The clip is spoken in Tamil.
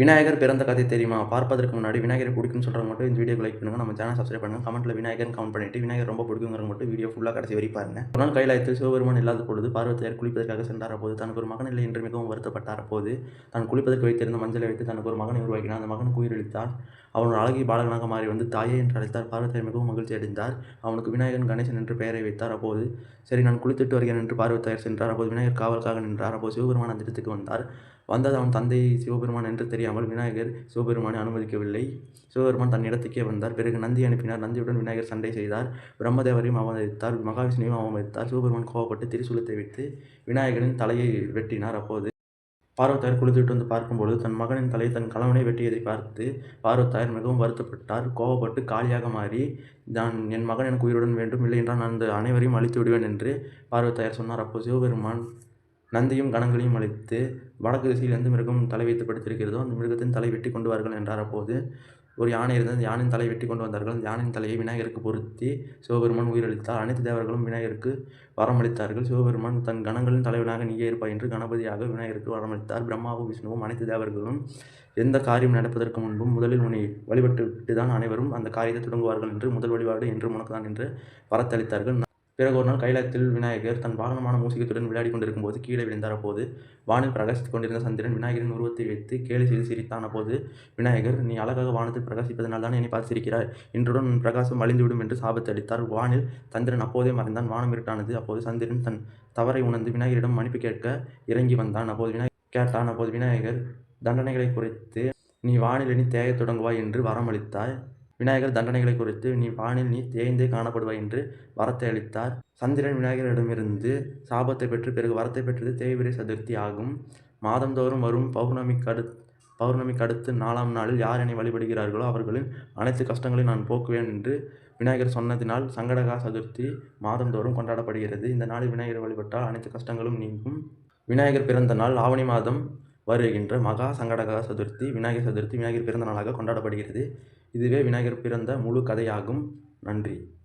விநாயகர் பிறந்த கதை தெரியுமா? பார்ப்பதற்கு முன்னாடி விநாயகரை பிடிக்கும்னு சொல்கிறவங்க மட்டும் இந்த வீடியோ லைக் பண்ணுங்கள் நம்ம சேனல் சப்ஸ்கிரைப் பண்ணுங்கள் கமெண்ட்டில் விநாயகர் கமெண்ட் பண்ணிட்டு விநாயகர் ரொம்ப பிடிக்குங்கிறவங்க மட்டும் வீடியோ ஃபுல்லாக கடைசி வரை பாருங்க. ஒரு நாள் கைலாயத்தில் சிவபெருமான் இல்லாத பொழுது பார்வதியார் குளிப்பதற்காக சென்றார. போது தனக்கு ஒரு மகன் இல்லை என்று மிகவும் வருத்தப்பட்டார். போது தான் குளிப்பதற்கு வைத்திருந்த மஞ்சளை வைத்து தனக்கு ஒரு மகனை உருவாக்கினார். அந்த மகன் உயிரளித்தார் அவனோட அழகிய பாலகனாக மாறி வந்து தாயே என்று அழைத்தார். பார்வதியார் மிகவும் மகிழ்ச்சி அடைந்தார். அவனுக்கு விநாயகன் கணேசன் என்று பெயரை வைத்தார். அப்போது சரி நான் குளித்துட்டு வருகிறேன் என்று பார்வதியார் சென்றார். அப்போது விநாயகர் காவலுக்காக நின்றார். அப்போது சிவபெருமான் அந்த இடத்துக்கு வந்தார். வந்தது அவன் தந்தை சிவபெருமான் என்று தெரியாமல் விநாயகர் சிவபெருமானை அனுமதிக்கவில்லை. சிவபெருமான் தன் இடத்துக்கே வந்தார். பிறகு நந்தி அனுப்பினார். நந்தியுடன் விநாயகர் சண்டை செய்தார். பிரம்மதேவரையும் அவமதித்தார். மகாவிஷ்ணுவையும் அவமதித்தார். சிவபெருமான் கோவப்பட்டு திரிசூலத்தை வைத்து விநாயகரின் தலையை வெட்டினார். அப்போது பார்வத்தாயர் குளித்துவிட்டு வந்து பார்க்கும்பொழுது தன் மகனின் தலையை தன் கணவனை வெட்டியதை பார்த்து பார்வத்தாயர் மிகவும் வருத்தப்பட்டார். கோவப்பட்டு காலியாக மாறி நான் என் மகன் எனக்கு உயிருடன் வேண்டும். இல்லை என்றால் நான் அந்த அனைவரையும் அழித்து விடுவேன் என்று பார்வத்தாயர் சொன்னார். அப்போது சிவபெருமான் நந்தியும் கணங்களையும் அழைத்து வடக்கு திசையில் எந்த மிருகம் தலை வைத்து படுத்திருக்கிறதோ அந்த மிருகத்தின் தலை வெட்டி கொண்டு வார்கள் என்றார். அப்போது ஒரு யானை இருந்தது. யானையின் தலை வெட்டி கொண்டு வந்தார்கள். அந்த யானையின் தலையை விநாயகருக்கு பொருத்தி சிவபெருமான் உயிரளித்தார். அனைத்து தேவர்களும் விநாயகருக்கு வரமளித்தார்கள். சிவபெருமான் தன் கணங்களின் தலைவனாக நீயே இருப்பாய் என்று கணபதியாக விநாயகருக்கு வரமளித்தார். பிரம்மாவும் விஷ்ணுவும் அனைத்து தேவர்களும் எந்த காரியம் நடப்பதற்கு முன்பும் முதலில் உன்னை வழிபட்டு விட்டு தான் அனைவரும் அந்த காரியத்தை தொடங்குவார்கள் என்று முதல் வழிபாடு என்று உனக்கு தான் என்று வரத்தளித்தார்கள். பிறகு ஒரு நாள் கைலாயத்தில் விநாயகர் தன் வாகனமான மூசிகத்துடன் விளையாடி கொண்டிருக்கும் போது கீழே விழுந்தார். அப்போது வானில் பிரகாசித்துக் கொண்டிருந்த சந்திரன் விநாயகரின் உருவத்தை வைத்து கேலி செய்து சிரித்தான். அப்போது விநாயகர் நீ அழகாக வானத்தில் பிரகாசிப்பதனால் தான் என்னை பார்த்து சிரிக்கிறாய் இன்றுடன் உன் பிரகாசம் அழிந்துவிடும் என்று சாபத்தை அளித்தார் வானில் சந்திரன் அப்போதே மறைந்தான். வானம் இருட்டானது. அப்போது சந்திரன் தன் தவறை உணர்ந்து விநாயகரிடம் மன்னிப்பு கேட்க இறங்கி வந்தான். அப்போது விநாயகர் கேட்டான் அப்போது விநாயகர் தண்டனைகளை குறைத்து நீ வானில் எண்ணி தேகத் தொடங்குவாய் என்று வரமளித்தாய். விநாயகர் தண்டனைகளை குறித்து நீ வானில் நீ தேய்ந்தே காணப்படுவாய் என்று வரத்தை அளித்தார் சந்திரன் விநாயகரிடமிருந்து சாபத்தை பெற்று பிறகு வரத்தை பெற்றது தேய்பிரை சதுர்த்தி ஆகும். மாதந்தோறும் வரும் பௌர்ணமிக்கு அடுத் பௌர்ணமிக்கு அடுத்து நாலாம் நாளில் யார் என்னை வழிபடுகிறார்களோ அவர்களின் அனைத்து கஷ்டங்களையும் நான் போக்குவேன் என்று விநாயகர் சொன்னதினால் சங்கடகா சதுர்த்தி மாதந்தோறும் கொண்டாடப்படுகிறது. இந்த நாளில் விநாயகர் வழிபட்டால் அனைத்து கஷ்டங்களும் நீங்கும். விநாயகர் பிறந்த நாள் ஆவணி மாதம் வருகின்ற மகா சங்கடக சதுர்த்தி விநாயகர் சதுர்த்தி விநாயகர் பிறந்த நாளாக கொண்டாடப்படுகிறது. இதுவே விநாயகர் பிறந்த முழு கதையாகும். நன்றி.